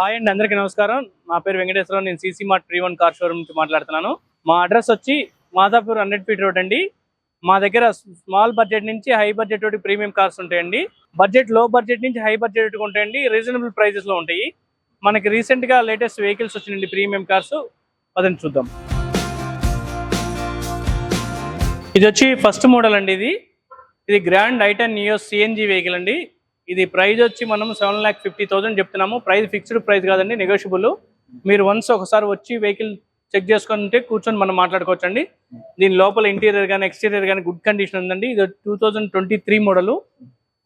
Hi అండి అందరికీ నమస్కారం. నా పేరు వెంకటేశ్వరరావు నేను CC mart three one car showroom నుంచి మాట్లాడుతున్నాను. మా అడ్రస్ వచ్చి మాదాపూర్ హండ్రెడ్ ఫీట్ రోడ్ అండి. మా దగ్గర స్మాల్ బడ్జెట్ నుంచి హై బడ్జెట్ ఒకటి ప్రీమియం కార్స్ ఉంటాయండి. బడ్జెట్లో బడ్జెట్ నుంచి హై బడ్జెట్ వరకు ఉంటాయండి రీజనబుల్ ప్రైజెస్లో ఉంటాయి. మనకి రీసెంట్గా లేటెస్ట్ వెహికల్స్ వచ్చినండి ప్రీమియం కార్స్. అదని చూద్దాం. ఇది వచ్చి ఫస్ట్ మోడల్ అండి ఇది. ఇది grand i ten Neo CNG vehicle అండి. ఇది ప్రైజ్ వచ్చి మనం సెవెన్ ల్యాక్ ఫిఫ్టీ థౌసండ్ చెప్తున్నాము. ప్రైస్ ఫిక్స్డ్ ప్రైస్ కాదండి నెగోషియబుల్ మీరు వన్స్ ఒకసారి వచ్చి వెహికల్ చెక్ చేసుకుంటే కూర్చొని మనం మాట్లాడుకోవచ్చు అండి దీని లోపల ఇంటీరియర్ కానీ ఎక్స్టీరియర్ కానీ గుడ్ కండిషన్ ఉందండి. ఇది two thousand twenty three model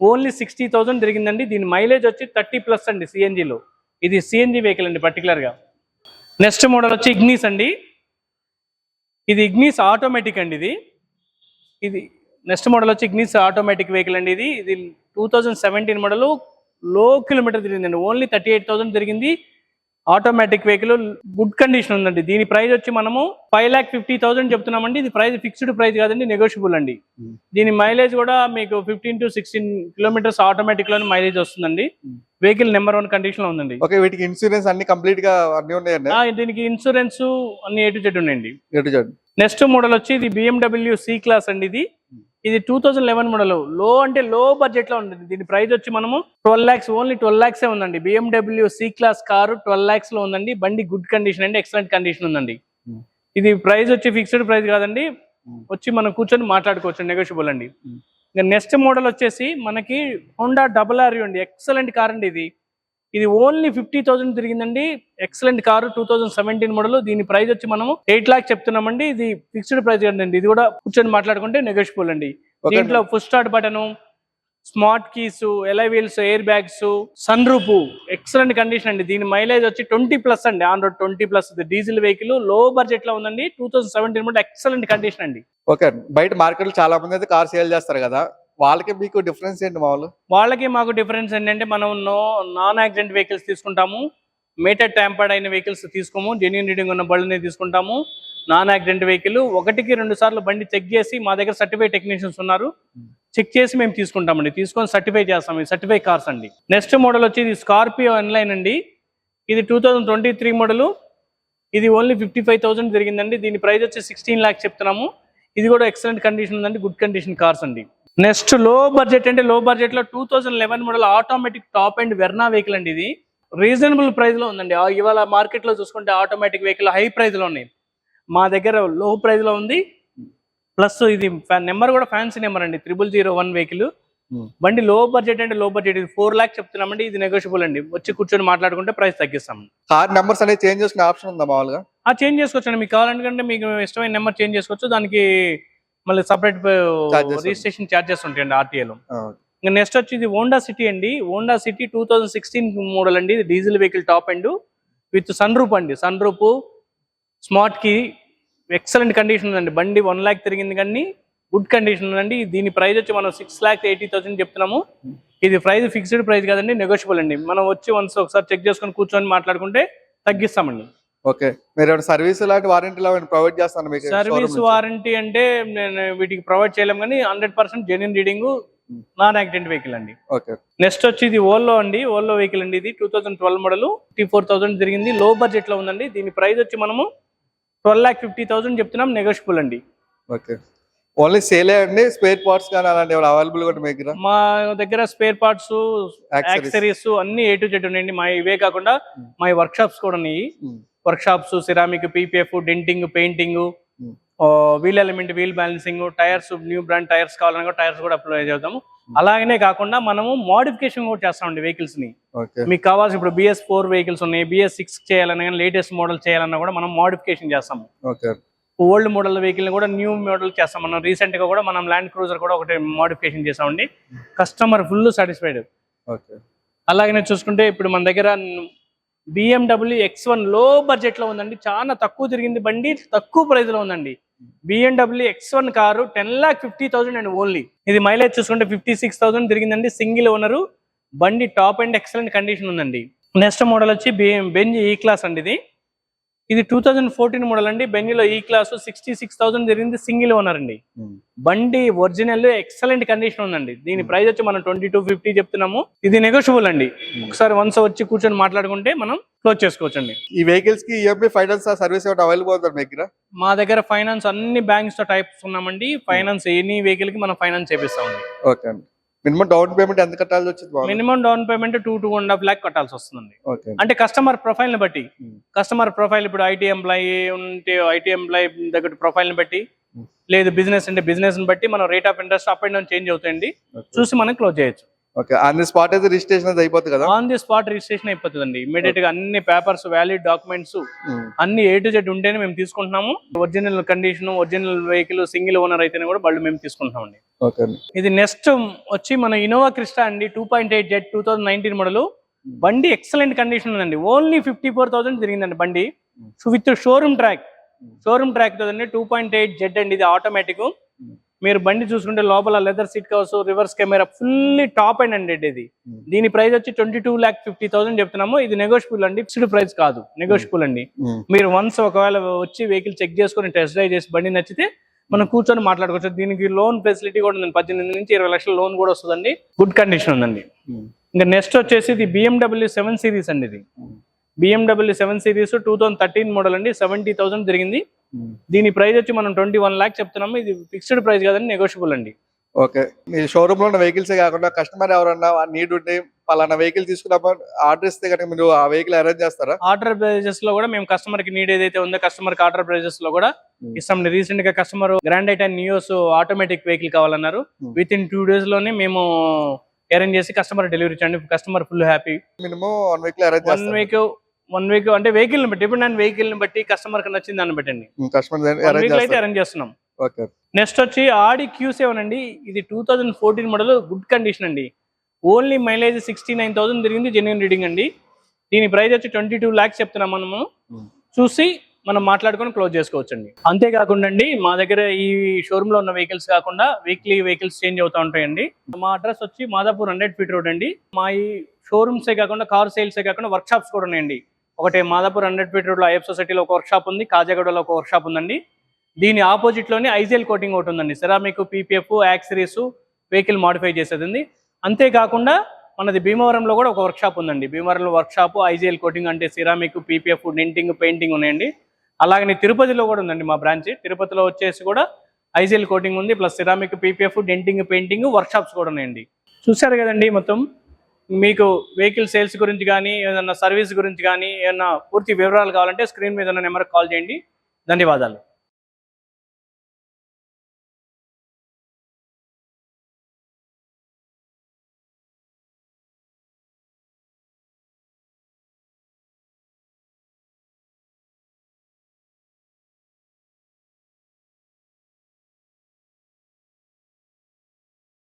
only sixty thousand తిరిగిందండి. దీని మైలేజ్ వచ్చి థర్టీ ప్లస్ అండి సిఎన్జిలో ఇది సిఎన్జి వెహికల్ అండి పర్టికులర్గా నెక్స్ట్ మోడల్ వచ్చి ఇగ్నీస్ అండి. ఇది ఇగ్నీస్ ఆటోమేటిక్ అండి ఇది. ఇది నెక్స్ట్ మోడల్ వచ్చి ఇగ్నీస్ ఆటోమేటిక్ వెహికల్ అండి ఇది. ఇది టూ థౌజండ్ సెవెంటీన్ మోడల్లో కిలోమీటర్ తిరిగిందండి. ఓన్లీ థర్టీ ఎయిట్ థౌసండ్ తిరిగింది. ఆటోమేటిక్ వెహికల్ గుడ్ కండిషన్ ఉందండి. దీని ప్రైస్ వచ్చి మనము ఫైవ్ ల్యాక్ ఫిఫ్టీ థౌసండ్ చెప్తున్నామండి. ఇది ప్రైస్ ఫిక్స్డ్ ప్రైస్ కాదండి నెగోషియబుల్ అండి. Hmm. దీని మైలేజ్ కూడా మీకు ఫిఫ్టీన్ టు సిక్స్టీన్ కిలోమీటర్స్ ఆటోమేటిక్లోనే మైలేజ్ వస్తుందండి. Hmm. వెహికల్ నెంబర్ వన్ కండిషన్లో ఉందండి. ఓకే వీటికి ఇన్సూరెన్స్ అన్ని కంప్లీట్గా అన్ని ఉన్నాయండి? దీనికి ఇన్సూరెన్స్ అన్ని ఏ టు జెడ్ ఉన్నాయండి. నెక్స్ట్ మోడల్ వచ్చి ఇది బిఎండబ్ల్యూ సి క్లాస్ అండి ఇది. ఇది టూ థౌసండ్ లెవెన్ మోడల్లో అంటే లో బడ్జెట్లో ఉంటుంది దీని ప్రైస్ వచ్చి మనము twelve lakhs only twelve lakhs ఉందండి. BMW C class car twelve లాక్స్లో ఉందండి. బండి గుడ్ కండిషన్ అండి ఎక్సలెంట్ కండిషన్ ఉందండి. Hmm. ఇది ప్రైస్ వచ్చి ఫిక్స్డ్ ప్రైస్ కాదండి. Hmm. వచ్చి మనం కూర్చొని మాట్లాడుకోవచ్చు నెగోషియబుల్ అండి. Hmm. ఇంకా నెక్స్ట్ మోడల్ వచ్చేసి మనకి హోండా డబల్ ఆర్ అండి. ఎక్సలెంట్ కార్ అండి ఇది. ఇది only fifty thousand తిరిగిందండి. Excellent car two thousand seventeen model దీని ప్రైస్ వచ్చి మనము ఎయిట్ లాక్ చెప్తున్నామండి. ఇది ఫిక్స్డ్ ప్రైస్ అండి ఇది కూడా కూర్చొని మాట్లాడుకుంటే నెగోషియబుల్ అండి. దీంట్లో full start button smart keys alloy wheels air bags sunroof excellent condition అండి. దీని మైలేజ్ వచ్చి ట్వంటీ ప్లస్ అండి. On road twenty plus diesel వెహికల్లో బడ్జెట్లో ఉందండి. Two thousand seventeen excellent condition అండి. ఓకే బయట మార్కెట్లో చాలా మంది అయితే కార్ సేల్ చేస్తారు కదా. వాళ్ళకి మీకు డిఫరెన్స్ ఏంటి మామూలు? వాళ్ళకి మాకు డిఫరెన్స్ ఏంటంటే మనం నో నాన్ యాక్సిడెంట్ వెహికల్స్ తీసుకుంటాము. మేటర్ ట్యాంపర్డ్ అయిన వెహికల్స్ తీసుకోము. జెన్యున్ రీడింగ్ ఉన్న బళ్ళని తీసుకుంటాము. నాన్ యాక్సిడెంట్ వెహికల్ ఒకటికి రెండు సార్లు బండి చెక్ చేసి మా దగ్గర సర్టిఫై టెక్నీషియన్స్ ఉన్నారు. చెక్ చేసి మేము తీసుకుంటామండి. తీసుకొని సర్టిఫై చేస్తాం. ఇది సర్టిఫై కార్స్ అండి. నెక్స్ట్ మోడల్ వచ్చి ఇది స్కార్పియో అన్లైన్ అండి. ఇది two thousand twenty three model ఇది ఓన్లీ ఫిఫ్టీ ఫైవ్ థౌసండ్ జరిగిందండి. దీని ప్రైస్ వచ్చి సిక్స్టీన్ ల్యాక్స్ చెప్తున్నాము. ఇది కూడా ఎక్సలెంట్ కండిషన్ ఉందండి. గుడ్ కండిషన్ కార్స్ అండి. నెక్స్ట్లో బడ్జెట్ అంటే లో బడ్జెట్లో two thousand eleven model automatic top end Verna vehicle అండి ఇది. రీజనబుల్ ప్రైస్లో ఉందండి. ఆ ఇవాళ మార్కెట్లో చూసుకుంటే ఆటోమేటిక్ వెహికల్ హై ప్రైస్లో ఉన్నాయి. మా దగ్గర లో ప్రైస్లో ఉంది. ప్లస్ ఇది నెంబర్ కూడా ఫ్యాన్సీ నెంబర్ అండి. Triple zero one vehicle. Hmm. బండి లో బడ్జెట్ అంటే లో బడ్జెట్. ఇది ఫోర్ లాక్స్ చెప్తున్నామండి. ఇది నెగోషియబుల్ అండి. వచ్చి కూర్చొని మాట్లాడుకుంటే ప్రైస్ తగ్గిస్తాం. కార్ నెంబర్స్ అనేది చేంజ్ చేసుకునే ఆప్షన్ ఉందా మామూలుగా? ఆ చేంజ్ చేసుకోవచ్చు మీకు కావాలంటే మీకు ఇష్టమైన నెంబర్ చేంజ్ చేసుకోవచ్చు. దానికి మళ్ళీ సపరేట్ రిజిస్ట్రేషన్ ఛార్జెస్ ఉంటాయండి ఆర్టీఏలో ఇంకా నెక్స్ట్ వచ్చి ఇది హోండా సిటీ అండి. Honda City two thousand sixteen model అండి. ఇది diesel vehicle top and with sun roof అండి. సన్ రూప్ స్మార్ట్కి ఎక్సలెంట్ కండిషన్ ఉందండి బండి వన్ ల్యాక్ తిరిగింది కానీ గుడ్ కండిషన్ ఉందండి దీని ప్రైస్ వచ్చి మనం సిక్స్ ల్యాక్ ఎయిటీ థౌసండ్ చెప్తున్నాము. ఇది ప్రైస్ ఫిక్స్డ్ ప్రైస్ కాదండి నెగోషియబుల్ అండి. మనం వచ్చి వన్స్ ఒకసారి చెక్ చేసుకొని కూర్చొని మాట్లాడుకుంటే తగ్గిస్తామండి. ఓకే. మీరు సర్వీస్ లాంటి వారంటీ లాంటి ప్రొవైడ్ చేస్తాను మీకు? సర్వీస్? వారంటీ అంటే నేను వీటికి ప్రొవైడ్ చేయలేము కానీ hundred percent genuine reading non accident vehicle అండి. ఓకే. నెక్స్ట్ వచ్చి ఇది ఓల్లో అండి. ఓల్లో వెహికల్ అండి ఇది. Two thousand twelve model. Fifty four thousand జరిగింది. లో బడ్జెట్లో ఉందండి. దీని ప్రైస్ వచ్చి మనము ట్వెల్వ్ ల్యాక్ ఫిఫ్టీ థౌసండ్ చెప్తున్నాం. నెగోషియబుల్ అండి. ఓకే. ఓన్లీ సేలే అండి. స్పేర్ పార్ట్స్ కానీ అలాంటి అవైలబుల్ కూడా మీ దగ్గర? మా దగ్గర స్పేర్ పార్ట్స్. యాక్సరీస్ అన్ని ఏ టు జెడ్ ఉన్నాయండి. మా ఇవే కాకుండా. మా వర్క్ షాప్స్ కూడా ఉన్నాయి. Hmm. Work shops ceramic PPF denting painting Hmm. Wheel alignment wheel balancing tyres new brand tyres కావాలన్నా టైర్స్ కూడా అప్లై చేద్దాము. అలాగనే కాకుండా మనము మోడిఫికేషన్ కూడా చేస్తామండి వెహికల్స్ని. మీకు కావాల్సిన ఇప్పుడు బిఎస్ ఫోర్ వెహికల్స్ ఉన్నాయి బిఎస్ సిక్స్ చేయాలన్నా కానీ లేటెస్ట్ మోడల్ చేయాలన్నా కూడా మనం మోడిఫికేషన్ చేస్తాము. ఓల్డ్ మోడల్ వెహికల్ కూడా న్యూ మోడల్ చేస్తాం. మనం రీసెంట్గా కూడా మనం ల్యాండ్ క్రూజర్ కూడా ఒకటి మోడిఫికేషన్ చేసామండి కస్టమర్ ఫుల్ సాటిస్ఫైడ్ అలాగనే చూసుకుంటే ఇప్పుడు మన దగ్గర బిఎండబ్ల్యూ ఎక్స్ వన్లో బడ్జెట్లో ఉందండి. చాలా తక్కువ తిరిగింది బండి తక్కువ ప్రైజ్లో ఉందండి BMW X one car ten lakh fifty thousand and only. ఇది మైలేజ్ చూసుకుంటే ఫిఫ్టీ సిక్స్ థౌసండ్ తిరిగిందండి. సింగిల్ ఓనరు బండి టాప్ అండ్ ఎక్సలెంట్ కండిషన్ ఉందండి. నెక్స్ట్ మోడల్ వచ్చి బెంజ్ ఈ క్లాస్ అండి ఇది. ఇది టూ థౌజండ్ ఫోర్టీన్ మోడల్ అండి. బెంజీలో E class sixty six thousand జరిగింది. సింగిల్ ఓనర్ అండి. బండి ఒరిజినల్ ఎక్సలెంట్ కండిషన్ ఉందండి. దీని ప్రైస్ వచ్చి మనం ట్వంటీ టూ ఫిఫ్టీ చెప్తున్నాము. ఇది నెగోషియబుల్ అండి. ఒకసారి వన్స్ వచ్చి కూర్చొని మాట్లాడుకుంటే మనం క్లోజ్ చేసుకోవచ్చు అండి ఈ వెహికల్స్కి ఈఎంఐ ఫైనాన్స్ సర్వీస్ అవైలబుల్ దగ్గర? మా దగ్గర ఫైనాన్స్ అన్ని బ్యాంక్స్తో టైప్స్ ఉన్నామండి. ఫైనాన్స్ ఎనీ వెహికల్కి మనం ఫైనాన్స్ చేపిస్తామండి. ఓకే అండి. మినిమం డౌన్ పేమెంట్ ఎంత కట్టాల్సి వచ్చింది minimum down payment two two and half lakh కట్టాల్సి అండి. అంటే కస్టమర్ ప్రొఫైల్ని బట్టి Hmm. కస్టమర్ ప్రొఫైల్ ఇప్పుడు ఐటీ ఎంప్లాయీ ఉంటే ఐటీ ఎంప్లాయీ దగ్గర ప్రొఫైల్ని బట్టి Hmm. లేదు బిజినెస్ అంటే బిజినెస్ని బట్టి మనం rate of interest up and down change అవుతాయండి. చూసి మనం క్లోజ్ చేయొచ్చు ఓకే ఆన్ ది స్పాట్ అయితే రిజిస్ట్రేషన్ అయితే అయిపోతుంది కదా? ఆన్ ది స్పాట్ రిజిస్ట్రేషన్ అయిపోతుందండి. ఇమీడియట్గా అన్ని పేపర్స్ వ్యాలిడ్ డాక్యుమెంట్స్. అన్ని ఏ టు జెడ్ ఉంటేనే మేము తీసుకుంటున్నాము. Original condition original vehicle single owner అయితేనే కూడా బళ్ళు మేము తీసుకుంటున్నామండి. ఓకే అండి. ఇది నెక్స్ట్ వచ్చి మన ఇనోవా క్రిస్టా అండి two point eight Z two thousand nineteen model బండి ఎక్సలెంట్ కండిషన్ ఉందండి. ఓన్లీ ఫిఫ్టీ ఫోర్ థౌసండ్ తిరిగిందండి బండి. So with showroom track showroom track తోదండి two point eight Z అండి ఇది ఆటోమేటిక్ మీరు బండి చూసుకుంటే లోపల leather seat covers reverse camera fully top end అండి ఇది. దీని ప్రైస్ వచ్చి twenty two lakh fifty thousand చెప్తున్నాము. ఇది నెగోషియబుల్ అండి ఫిక్స్డ్ ప్రైస్ కాదు నెగోషియబుల్ అండి. ఉమ్. మీరు వన్స్ ఒకవేళ వచ్చి వెహికల్ చెక్ చేసుకొని టెస్ట్ డ్రైవ్ చేసి బండి నచ్చితే మనం కూర్చొని మాట్లాడుకోవచ్చు. దీనికి లోన్ ఫెసిలిటీ కూడా ఉంది పద్దెనిమిది నుంచి ఇరవై లక్షల లోన్ కూడా వస్తుందండి. గుడ్ కండిషన్ ఉందండి. ఇంకా నెక్స్ట్ వచ్చేసి ఇది బిఎండబ్ల్యూ సెవెన్ సిరీస్ అండి ఇది. BMW seven series two thousand thirteen model అండి సెవెంటీ థౌసండ్ జరిగింది. దీని ప్రైస్ వచ్చి మనం ట్వంటీ వన్ ల్యాక్ చెప్తున్నాము. ఇది ఫిక్స్డ్ ప్రైస్ కదండి నెగోషియబుల్ అండి. ఓకే. మీ షోరూమ్లో ఉన్న వెహికల్స్ కాకుండా కస్టమర్ ఎవరన్నా నీడ్ ఉంటే పలానా వెహికల్ తీసుకున్నప్పుడు ఆర్డర్ ఇస్తే కనుక మీరు ఆ వెహికల్ అరేంజ్ చేస్తారా? ఆర్డర్ ప్రైజెస్లో కూడా మేము కస్టమర్కి నీడ్ ఏదైతే ఉందో కస్టమర్కి ఆర్డర్ ప్రైజెస్లో కూడా Hmm. ఇస్తాం. రీసెంట్గా customer grand i ten Nios automatic vehicle కావాలన్నారు. Hmm. విత్ ఇన్ టూ డేస్లోనే మేము అరేంజ్ చేసి కస్టమర్ డెలివరీ చేయండి customer full happy minimum one arrange one week one week అంటే వెహికల్ని బట్టి డిపెండ్ ఆన్ వెహికల్ని బట్టి కస్టమర్కి నచ్చింది దాన్ని బట్టండి. కస్టమర్ అయితే అరేంజ్ చేస్తున్నాం. నెక్స్ట్ వచ్చి ఆడి క్యూ సెవెన్ అండి. ఇది two thousand fourteen model good condition అండి. Only mileage sixty nine thousand తిరిగింది జెన్యున్ రీడింగ్ అండి. దీని ప్రైస్ వచ్చి ట్వంటీ టూ ల్యాక్స్ చెప్తున్నాం మనము. చూసి మనం మాట్లాడుకొని క్లోజ్ చేసుకోవచ్చు అండి అంతేకాకుండా అండి మా దగ్గర ఈ షోరూమ్లో ఉన్న వెహికల్స్ కాకుండా వీక్లీ వెహికల్స్ చేంజ్ అవుతూ ఉంటాయండి. మా అడ్రస్ వచ్చి మాదాపూర్ హండ్రెడ్ ఫీట్ రోడ్ అండి. మా ఈ షోరూమ్స్ కాకుండా కార్ సేల్స్ కాకుండా వర్క్ షాప్స్ కూడా ఉన్నాయండి. ఒకటి మాదాపూర్ హండ్రెడ్ ఫీట్ రోడ్లో ఐఎఫ్ సొసైటీలో ఒక వర్క్ షాప్ ఉంది కాజాగూడలో ఒక వర్క్ షాప్ ఉందండి. దీని ఆపోజిట్లోనే ఐజిఎల్ కోటింగ్ ఒకటి ఉందండి. Ceramic PPF accessories vehicle modify చేసేది ఉంది అంతేకాకుండా మనది భీమవరంలో కూడా ఒక వర్క్ షాప్ ఉందండి. భీమవరంలో వర్క్ షాప్ ఐజిఎల్ కోటింగ్ అంటే సిరామిక్ పీపీఎఫ్ డెంటింగ్ పెయింటింగ్ ఉన్నాయండి. అలాగనే తిరుపతిలో కూడా ఉందండి మా బ్రాంచ్ తిరుపతిలో వచ్చేసి కూడా ఐజిఎల్ కోటింగ్ ఉంది plus ceramic PPF denting painting workshops కూడా ఉన్నాయండి. చూసారు కదండి మొత్తం? మీకు వెహికల్ సేల్స్ గురించి కానీ ఏదన్నా సర్వీస్ గురించి కానీ ఏదన్నా పూర్తి వివరాలు కావాలంటే స్క్రీన్ మీద ఉన్న నెంబర్కి కాల్ చేయండి. ధన్యవాదాలు.